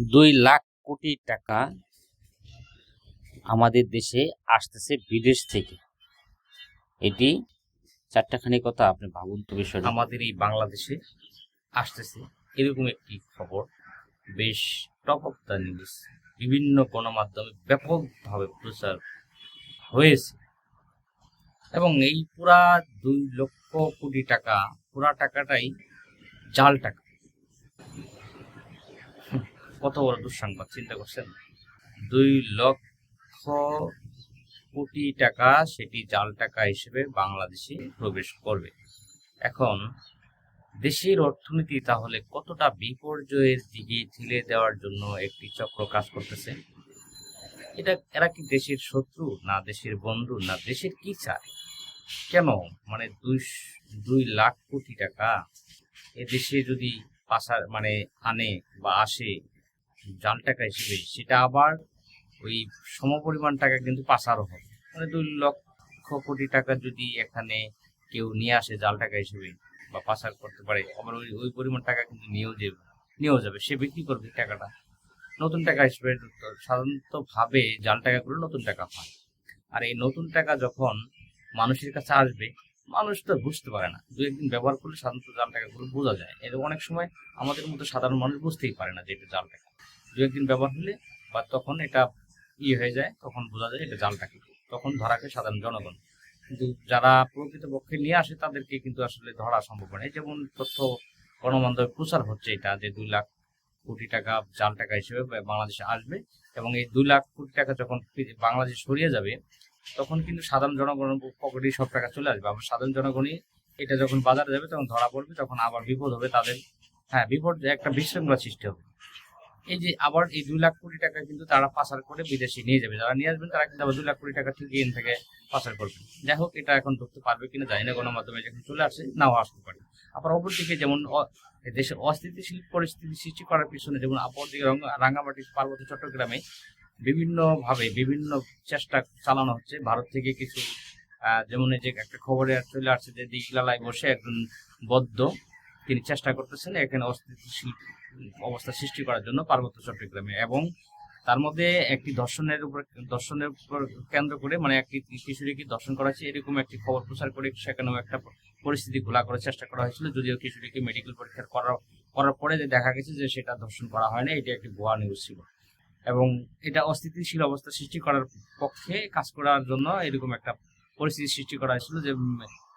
দুই লাখ কোটি টাকা আমাদের দেশে আসতেছে বিদেশ থেকে। এটি চারটাখানি কথা আপনি ভাবুন তো বিষয় আমাদের এই বাংলাদেশে আসতেছে এরকম একটি খবর, বেশ টপ অফ দ্য নিউজ, বিভিন্ন গণমাধ্যমে ব্যাপকভাবে প্রচার হয়েছে। এবং এই পুরা দুই লক্ষ কোটি টাকা, পুরা টাকাটাই জাল টাকা। কত বড় দুঃসংবাদ, চিন্তা করছেন? দুই লক্ষ কোটি টাকা সেটি জাল টাকা হিসেবে বাংলাদেশে প্রবেশ করবে। এখন, দেশের অর্থনীতি তাহলে কতটা বিপর্যয়ের দিকে ঠেলে দেওয়ার জন্য একটি চক্র কাজ করতেছে? এটা, এরা কি দেশের শত্রু, না দেশের বন্ধু, না দেশের কি চায়? কেন? মানে দুই দুই লাখ কোটি টাকা এ দেশে যদি পাশার মানে আনে বা আসে জাল টাকা হিসেবে সেটা আবার ওই সমপরিমাণ টাকা কিন্তু পাচারও হবে। মানে দুই লক্ষ কোটি টাকা যদি এখানে কেউ নিয়ে আসে জাল টাকা হিসেবে বা পাচার করতে পারে, আবার ওই ওই পরিমাণ টাকা কিন্তু নিয়েও যাবে নিয়েও যাবে, সে বিক্রি করবে টাকাটা। নতুন টাকা হিসেবে সাধারণত ভাবে জাল টাকাগুলো নতুন টাকা হয় আর এই নতুন টাকা যখন মানুষের কাছে আসবে মানুষ তো বুঝতে পারে না। দু একদিন ব্যবহার করলে সাধারণত জাল টাকাগুলো বোঝা যায়। এর অনেক সময় আমাদের মতো সাধারণ মানুষ বুঝতেই পারে না যে এটা জাল টাকা দু একদিন ব্যবহার হলে বা তখন এটা ইয়ে হয়ে যায়, তখন বোঝা যায় এটা জাল টাকা তখন ধরাকে সাধারণ জনগণ। কিন্তু যারা প্রকৃতপক্ষে নিয়ে আসে তাদেরকে কিন্তু আসলে ধরা সম্ভব নয় যেমন তথ্য গণমাধ্যমে প্রচার হচ্ছে এটা যে দুই লাখ কোটি টাকা জাল টাকা হিসেবে বাংলাদেশে আসবে এবং এই দুই লাখ কোটি টাকা যখন বাংলাদেশ সরিয়ে যাবে তখন কিন্তু সাধারণ জনগণের পকেটেই সব টাকা চলে আসবে। আবার সাধারণ জনগণই এটা যখন বাজারে যাবে, তখন ধরা পড়বে, তখন আবার বিপদ হবে তাদের। হ্যাঁ বিপদ একটা বিশৃঙ্খলা সৃষ্টি হবে। এই যে আবার এই দুই লাখ কোটি টাকা কিন্তু তারা পাচার করে বিদেশে নিয়ে যাবে। যারা নিয়ে আসবেন, তারা কিন্তু আবার দুই লাখ কোটি টাকা ঠিক এখান থেকে পাচার করবেন যাই হোক, এটা এখন ধরতে পারবে কিনা জানি না। গণমাধ্যমে যখন চলে আসে, নাও আসতে পারে। আবার অপরদিকে যেমন দেশের অস্থিতিশীল পরিস্থিতি সৃষ্টি করার পিছনে যেমন অপরদিকে রাঙ্গামাটি পার্বত্য চট্টগ্রামে বিভিন্নভাবে, বিভিন্ন চেষ্টা চালানো হচ্ছে। ভারত থেকে কিছু যেমন এই যে একটা খবরে চলে আসছে যে দিগলালায় বসে একজন বদ্ধ, তিনি চেষ্টা করতেছেন এখানে অস্থিতিশীল অবস্থা সৃষ্টি করার জন্য পার্বত্য চট্টগ্রামে। এবং তার মধ্যে একটি দর্শনের উপর দর্শনের উপর কেন্দ্র করে মানে একটি কিশোরীকে দর্শন করা হয়েছে এরকম একটি খবর প্রচার করে সেখানেও একটা পরিস্থিতি ঘোলা করার চেষ্টা করা হয়েছিল। যদিও কিশোরীকে মেডিকেল পরীক্ষা করার করার পরে যে দেখা গেছে যে সেটা দর্শন করা হয় না এটি একটি ভুয়া নিউজ ছিল। এবং এটা অস্থিতিশীল অবস্থা সৃষ্টি করার পক্ষে কাজ করার জন্য এরকম একটা পরিস্থিতি সৃষ্টি করা হয়েছিল যে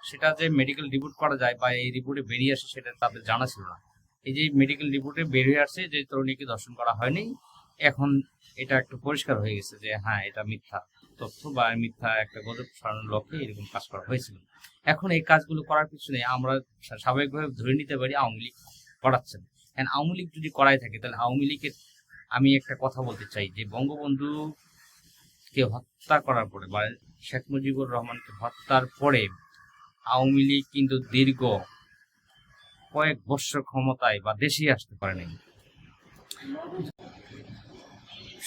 সেটা যে মেডিকেল রিপোর্ট করা যায় বা এই রিপোর্টে বেরিয়ে আসে সেটা তাদের জানা ছিল না। এই যে মেডিকেল রিপোর্টে বেরিয়ে আসছে যে তরুণীকে দর্শন করা হয়নি, এখন এটা একটু পরিষ্কার হয়ে গেছে যে হ্যাঁ এটা মিথ্যা তথ্য বা মিথ্যা একটা গজব ছড়ানোর লক্ষ্যে এরকম কাজ করা হয়েছিল। এখন এই কাজগুলো করার পিছনে আমরা স্বাভাবিকভাবে ধরে নিতে পারি আওয়ামী লীগ করাচ্ছেন আওয়ামী লীগ যদি করাই থাকে, তাহলে আওয়ামী লীগের আমি একটা কথা বলতে চাই যে বঙ্গবন্ধু কে হত্যা করার পরে বা শেখ মুজিবুর রহমানকে হত্যার পরে আওয়ামী লীগ কিন্তু দীর্ঘ কয়েক বৎসর ক্ষমতায় বা দেশেই আসতে পারে নাই।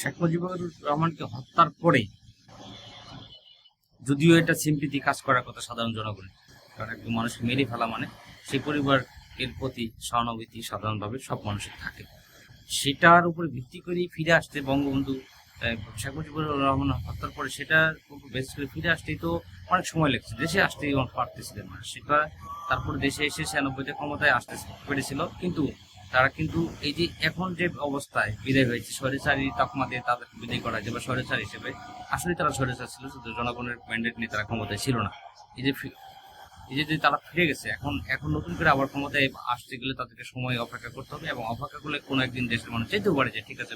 শেখ মুজিবুর রহমানকে হত্যার পরে যদিও এটা সিম্পিতি কাজ করার কথা সাধারণ জনগণের, কারণ একজন মানুষকে মেরে ফেলা মানে সেই পরিবারের প্রতি সহানুভূতি সাধারণভাবে সব মানুষের থাকে। সেটার উপর ভিত্তি করেই ফিরে আসতে বঙ্গবন্ধু শেখ মুজিবুর রহমান হত্যার পরে সেটার উপর বেস করে ফিরে আসতেই তো অনেক সময় লেগেছে। দেশে আসতেই পারতেছিলেন না। সেটা তারপরে দেশে এসে ছিয়ানব্বইতে ক্ষমতায় আসতে পেরেছিল। কিন্তু তারা কিন্তু এই যে এখন যে অবস্থায় বিদায় হয়েছে, স্বৈরাচারী তকমা দিয়ে তাদের বিদায় করা হয়েছে বা স্বৈরাচার হিসেবে আসলে তারা স্বৈরাচার ছিল, শুধু জনগণের ম্যান্ডেট নিয়ে তারা ক্ষমতায় ছিল না। এই যে এই যে যদি তারা ফিরে গেছে, এখন এখন নতুন করে আবার ক্ষমতায় আসতে গেলে তাদেরকে সময় অপেক্ষা করতে হবে এবং অপেক্ষা করলে কোনো একদিন দেশের মানুষ চাইতেও পারে যে, ঠিক আছে,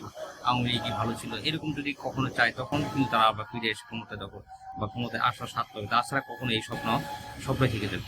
আওয়ামী লীগই ভালো ছিল? এরকম যদি কখনো চায়, তখন কিন্তু তারা আবার ফিরে এসে ক্ষমতায় দখল বা ক্ষমতায় আসার পাবে। তাছাড়া কখনো এই স্বপ্ন স্বপ্ন থেকে যাবে।